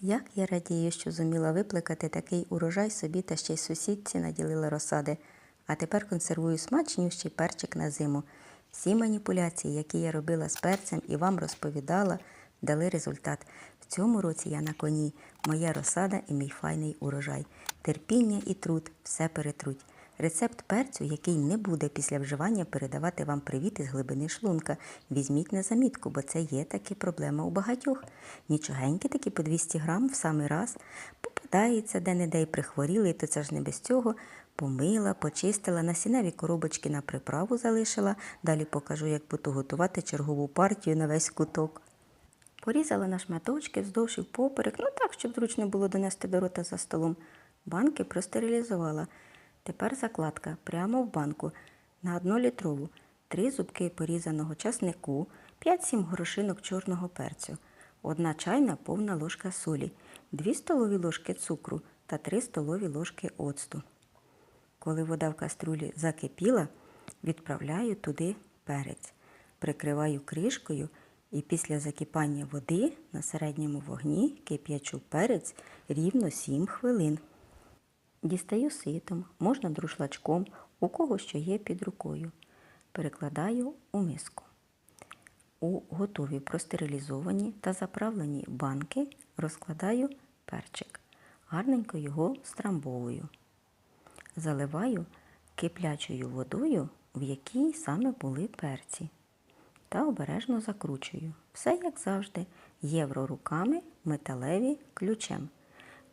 Як я радію, що зуміла виплакати такий урожай собі та ще й сусідці наділила розсади. А тепер консервую смачнющий перчик на зиму. Всі маніпуляції, які я робила з перцем і вам розповідала, дали результат. В цьому році я на коні, моя розсада і мій файний урожай. Терпіння і труд все перетруть. Рецепт перцю, який не буде після вживання передавати вам привіт із глибини шлунка. Візьміть на замітку, бо це є таки проблема у багатьох. Нічогенькі такі по 200 грам в самий раз. Попадається де-не-де прихворіли, то це ж не без цього. Помила, почистила, насінневі коробочки на приправу залишила. Далі покажу, як буду готувати чергову партію на весь куток. Порізала на шматочки вздовж і впоперек, ну так, щоб зручно було донести до рота за столом. Банки простерилізувала. Тепер закладка прямо в банку на 1 літрову, 3 зубки порізаного часнику, 5-7 горошинок чорного перцю, 1 чайна повна ложка солі, 2 столові ложки цукру та 3 столові ложки оцту. Коли вода в каструлі закипіла, відправляю туди перець, прикриваю кришкою і після закипання води на середньому вогні кип'ячу перець рівно 7 хвилин. Дістаю ситом, можна друшлачком, у кого що є під рукою. Перекладаю у миску. У готові простерилізовані та заправлені банки розкладаю перчик. Гарненько його страмбовую. Заливаю киплячою водою, в якій саме були перці. Та обережно закручую. Все як завжди. Євро руками, металеві ключем.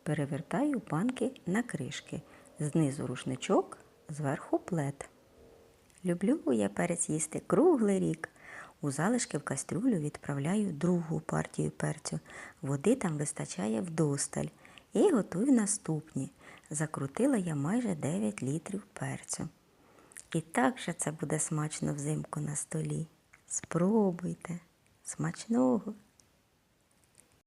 Перевертаю банки на кришки. Знизу рушничок, зверху плед. Люблю я перець їсти круглий рік. У залишки в кастрюлю відправляю другу партію перцю. Води там вистачає вдосталь. І готую наступні. Закрутила я майже 9 літрів перцю. І так же це буде смачно взимку на столі. Спробуйте. Смачного!